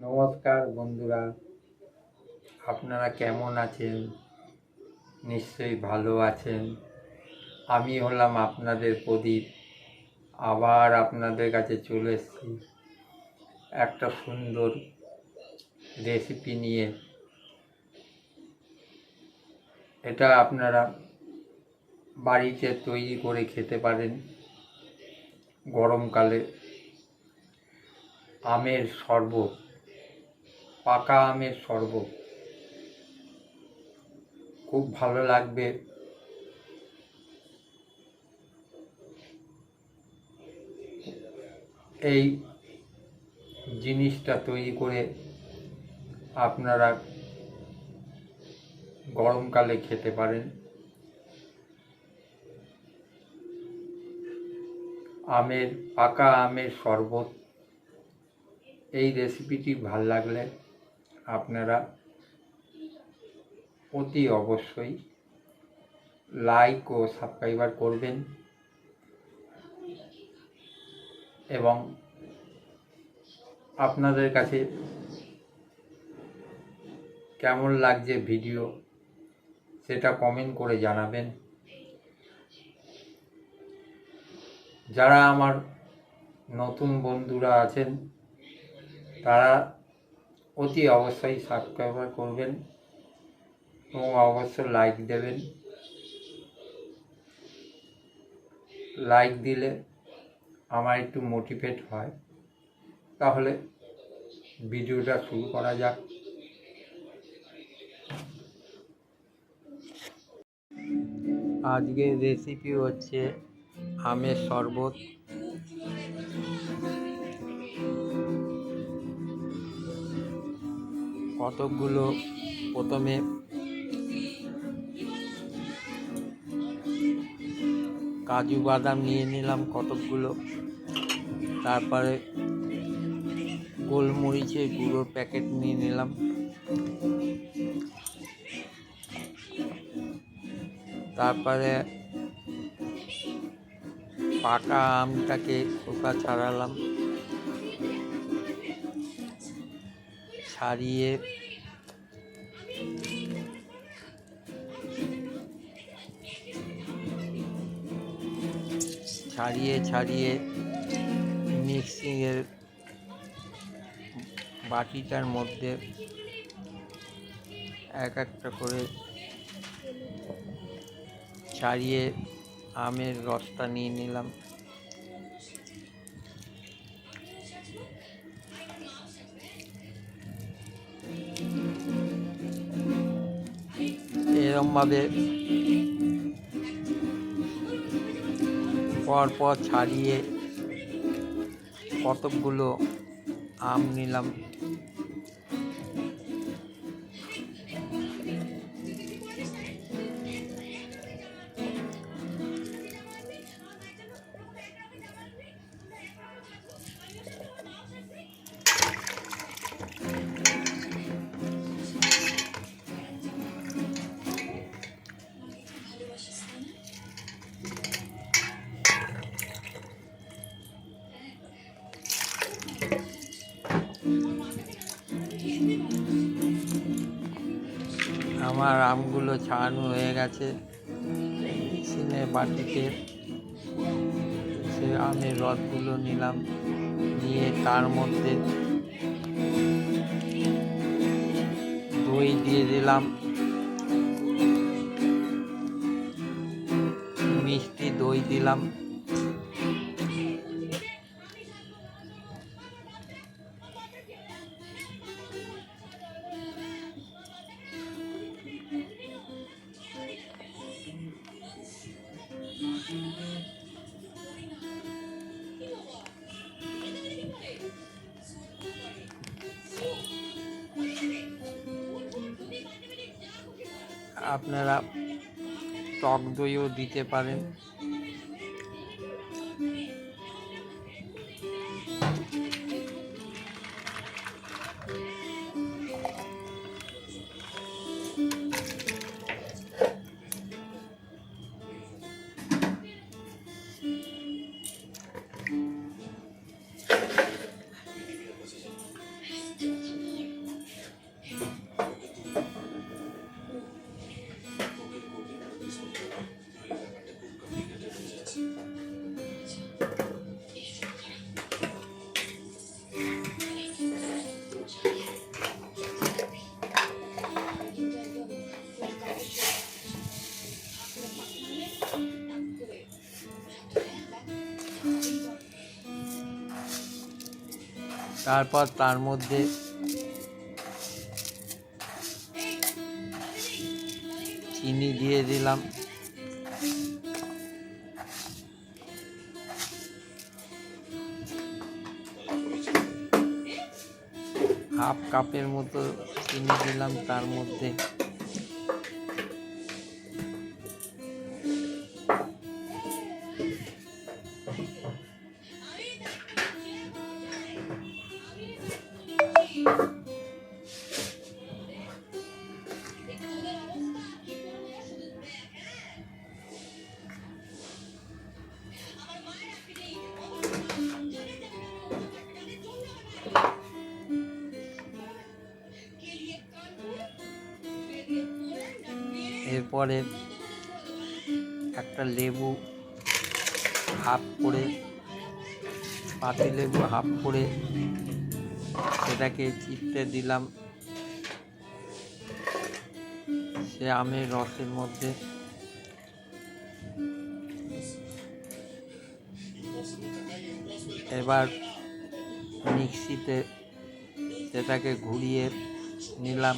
নমস্কার বন্ধুরা। আপনারা কেমন আছেন? নিশ্চয়ই ভালো আছেন। আমি হলাম আপনাদের প্রদীপ। আবার আপনাদের কাছে চলে এসেছি। একটা সুন্দর রেসিপি নিয়ে। এটা আপনারা বাড়িতে তৈরি করে খেতে পারেন। গরমকালে। আমের শরবত। পাকা আমের শরবত। খুব ভালো লাগবে। এই জিনিসটা তৈরি করে আপনারা গরমকালে খেতে পারেন। আমের, পাকা আমের শরবত, এই রেসিপিটি ভালো লাগলে আপনারা অতি অবশ্যই লাইক ও সাবস্ক্রাইবার করবেন এবং আপনাদের কাছে কেমন লাগছে ভিডিও সেটা কমেন্ট করে জানাবেন। যারা আমার নতুন বন্ধুরা আছেন, তারা অতি অবশ্যই সাবস্ক্রাইব করবেন এবং অবশ্য লাইক দেবেন। লাইক দিলে আমার একটু মোটিভেট হয়। তাহলে ভিডিওটা শুরু করা যাক। আজকের রেসিপি হচ্ছে আমের শরবত। কতকগুলো প্রথমে কাজু বাদাম নিয়ে নিলাম কতকগুলো। তারপরে গোলমরিচের গুঁড়োর প্যাকেট নিয়ে নিলাম। তারপরে পাকা আমটাকে খোসা ছাড়ালাম? ছাড়িয়ে ছাড়িয়ে ছাড়িয়ে মিক্সিংয়ের বাটিটার মধ্যে এক একটা করে ছাড়িয়ে আমের রসটা নিয়ে নিলাম। এরমভাবে পরপর ছাড়িয়ে কতকগুলো আম নিলাম। আমার আমগুলো ছাড়ানো হয়ে গেছে। সিনে বাটিতে সে আমের রথগুলো নিলাম, নিয়ে তার মধ্যে দই দিয়ে দিলাম, মিষ্টি দই দিলাম। আপনারা টক দইও দিতে পারেন। তারপর তার মধ্যে চিনি দিয়ে দিলাম। হাফ কাপের মতো চিনি দিলাম তার মধ্যে। এরপরে একটা লেবু হাফ করে, পাতি লেবু হাফ করে সেটাকে চিপতে দিলাম। সে আমের রসের মধ্যে এবার মিক্সিতে সেটাকে ঘুরিয়ে নিলাম।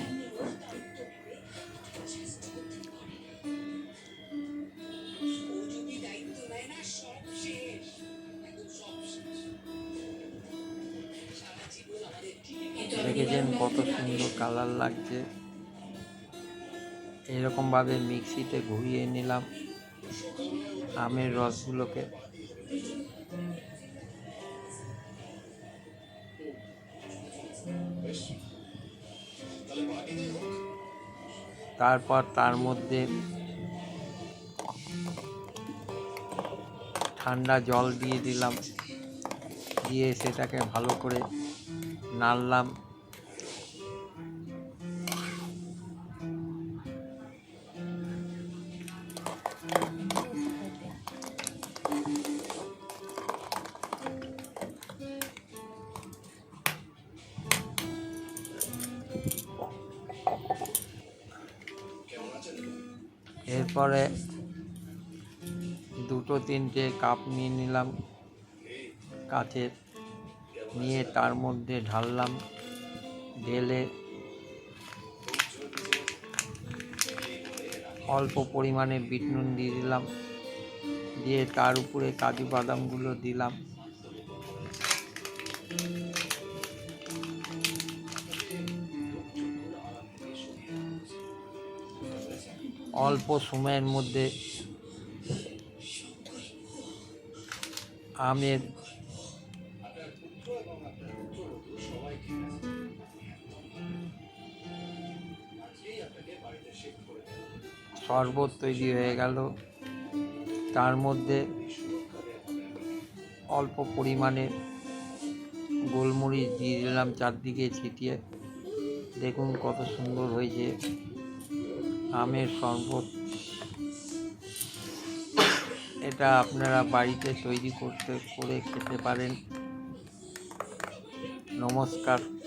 কত সুন্দর কালার লাগছে। এরকমভাবে মিক্সিতে ঘুরিয়ে নিলাম আমের রসগুলোকে। তারপর তার মধ্যে ঠান্ডা জল দিয়ে দিলাম। দিয়ে সেটাকে ভালো করে নাড়লাম। এরপরে দুটো তিনটে কাপ নিয়ে নিলাম, কাচের। নিয়ে তার মধ্যে ঢাললাম ঢেলে। অল্প পরিমাণে বিট নুন দিয়ে দিলাম, দিয়ে তার উপরে কাজু বাদামগুলো দিলাম। অল্প সময়ের মধ্যে আমের শরবত তৈরি হয়ে গেল। তার মধ্যে অল্প পরিমাণে গোলমরিচ দিয়ে দিলাম চারদিকে ছিটিয়ে। দেখুন কত সুন্দর হয়েছে। আমের শরবত। এটা আপনারা বাড়িতে তৈরি করতে করে খেতে পারেন। নমস্কার।